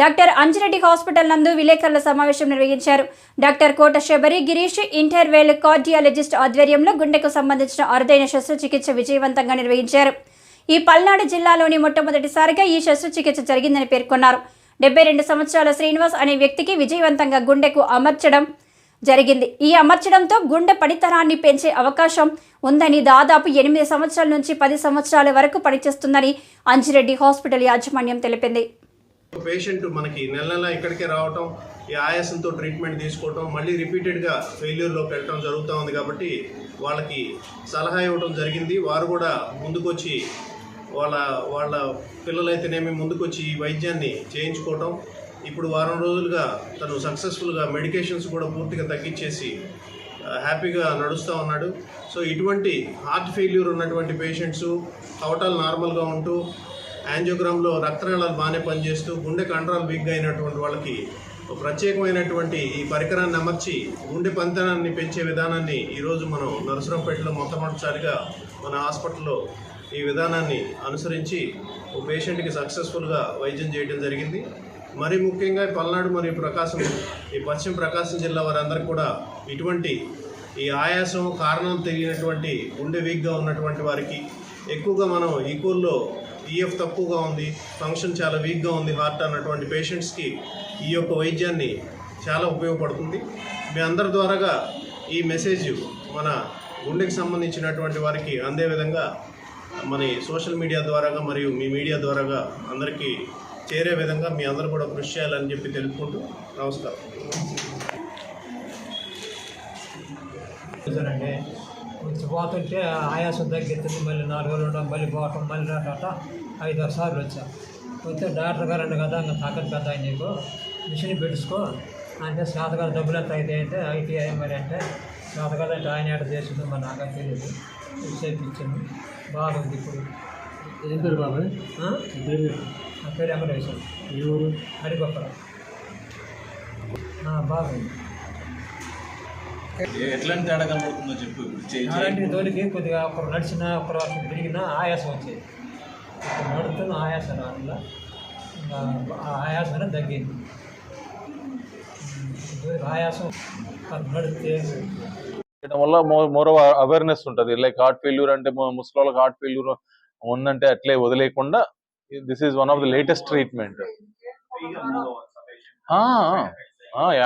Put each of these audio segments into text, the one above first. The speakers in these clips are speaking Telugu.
డాక్టర్ అంజిరెడ్డి హాస్పిటల్ నందు విలేకరుల సమావేశం నిర్వహించారు. డాక్టర్ కోట శబరి గిరీష్ ఇంటర్వేల్ కార్డియాలజిస్ట్ ఆధ్వర్యంలో గుండెకు సంబంధించిన అరుదైన శస్త్రచికిత్స విజయవంతంగా నిర్వహించారు. ఈ పల్నాడు జిల్లాలోని మొట్టమొదటిసారిగా ఈ శస్త్రచికిత్స జరిగిందని పేర్కొన్నారు. డెబ్బై రెండు సంవత్సరాల శ్రీనివాస్ అనే వ్యక్తికి విజయవంతంగా గుండెకు అమర్చడం జరిగింది. ఈ అమర్చడంతో గుండె పడితనాన్ని పెంచే అవకాశం ఉందని దాదాపు ఎనిమిది సంవత్సరాల నుంచి పది సంవత్సరాల వరకు పనిచేస్తుందని అంజిరెడ్డి హాస్పిటల్ యాజమాన్యం తెలిపింది. పేషెంట్ మనకి నెల నెల ఇక్కడికే రావటం ఈ ఆయాసంతో ట్రీట్మెంట్ తీసుకోవటం మళ్ళీ రిపీటెడ్గా ఫెయిల్యూర్లోకి వెళ్ళటం జరుగుతూ ఉంది కాబట్టి వాళ్ళకి సలహా ఇవ్వడం జరిగింది. వారు కూడా ముందుకొచ్చి వాళ్ళ వాళ్ళ పిల్లలైతేనేమి ముందుకొచ్చి ఈ వైద్యాన్ని చేయించుకోవటం. ఇప్పుడు వారం రోజులుగా తను సక్సెస్ఫుల్గా మెడికేషన్స్ కూడా పూర్తిగా తగ్గించేసి హ్యాపీగా నడుస్తూ ఉన్నాడు. సో ఇటువంటి హార్ట్ ఫెయిల్యూర్ ఉన్నటువంటి పేషెంట్స్ కవటాలు నార్మల్గా ఉంటూ యాంజియోగ్రామ్లో రక్తనాళాలు బాగానే పనిచేస్తూ గుండె కండరాలు వీక్గా అయినటువంటి వాళ్ళకి ఒక ప్రత్యేకమైనటువంటి ఈ పరికరాన్ని అమర్చి గుండె పంతనాన్ని పెంచే విధానాన్ని ఈరోజు మనం నరసరావుపేటలో మొట్టమొదటిసారిగా మన హాస్పిటల్లో ఈ విధానాన్ని అనుసరించి ఒక పేషెంట్కి సక్సెస్ఫుల్గా వైద్యం చేయడం జరిగింది. మరి ముఖ్యంగా పల్నాడు మరియు ప్రకాశం ఈ పశ్చిమ ప్రకాశం జిల్లా వారందరికీ కూడా ఇటువంటి ఈ ఆయాసం కారణం తెలియనటువంటి గుండె వీక్గా ఉన్నటువంటి వారికి ఎక్కువగా మనం ఈక్వల్లో ఈఎఫ్ తక్కువగా ఉంది ఫంక్షన్ చాలా వీక్గా ఉంది హార్ట్ అన్నటువంటి పేషెంట్స్కి ఈ యొక్క వైద్యాన్ని చాలా ఉపయోగపడుతుంది. మీ అందరి ద్వారాగా ఈ మెసేజ్ మన గుండెకి సంబంధించినటువంటి వారికి అందే విధంగా మన సోషల్ మీడియా ద్వారాగా మరియు మీ మీడియా ద్వారాగా అందరికీ చేరే విధంగా మీ అందరూ కూడా కృషి చేయాలని చెప్పి తెలుపుకుంటూ నమస్కారం. అండి కొంచెం పోతుంటే ఆయాసం తగ్గుతుంది మళ్ళీ నాలుగు రోజులు ఉండడం మళ్ళీ పోవటం మళ్ళీ రాట ఐదు ఆరు సార్లు వచ్చా. వస్తే డాక్టర్ గారు అండి కదా ఇంకా తగ్గదు కదా నీకు మిషన్ పెట్టుకో. అంటే శాతకాల డబ్బులు ఎంత అయితే అంటే ఐటీఐ మరి అంటే శాతకాల అంటే ఆయన ఎట చేసిందో మరి నాకు తెలియదు. చేయించాను బాగుంది ఇప్పుడు. ఏం పేరు బాబాయ్ ఆ? పేరు నా పేరు వెంకటేశ్వర. ఏ ఊరు? బాగుంది. ఎట్లాంటి తేడా కనబడుతుందో చెప్పు అలాంటి తోలికి కొద్దిగా ఒకరు నడిచినా ఒకరు అక్కడ తిరిగినా ఆయాసం వచ్చేది. ఇప్పుడు నడుతున్న ఆయాసం ఆ ఆయాసం తగ్గింది. ఆయాసం చేయడం వల్ల మోర్ అవేర్నెస్ ఉంటుంది. లైక్ హార్ట్ ఫెయిల్యూర్ అంటే ము- ముసలోళ్ళకి హార్ట్ ఫెయిల్యూర్ ఉందంటే అట్లే వదిలేయకుండా this is one of the latest treatment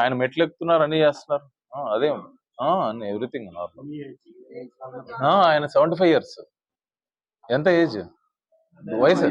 ఆయన మెట్లు ఎక్కుతున్నారు అన్ని చేస్తున్నారు. అదే ఉంది. అన్ని ఎవ్రీథింగ్ నార్మల్. ఆయన సెవెంటీ ఫైవ్ ఇయర్స్. ఎంత ఏజ్? వయసు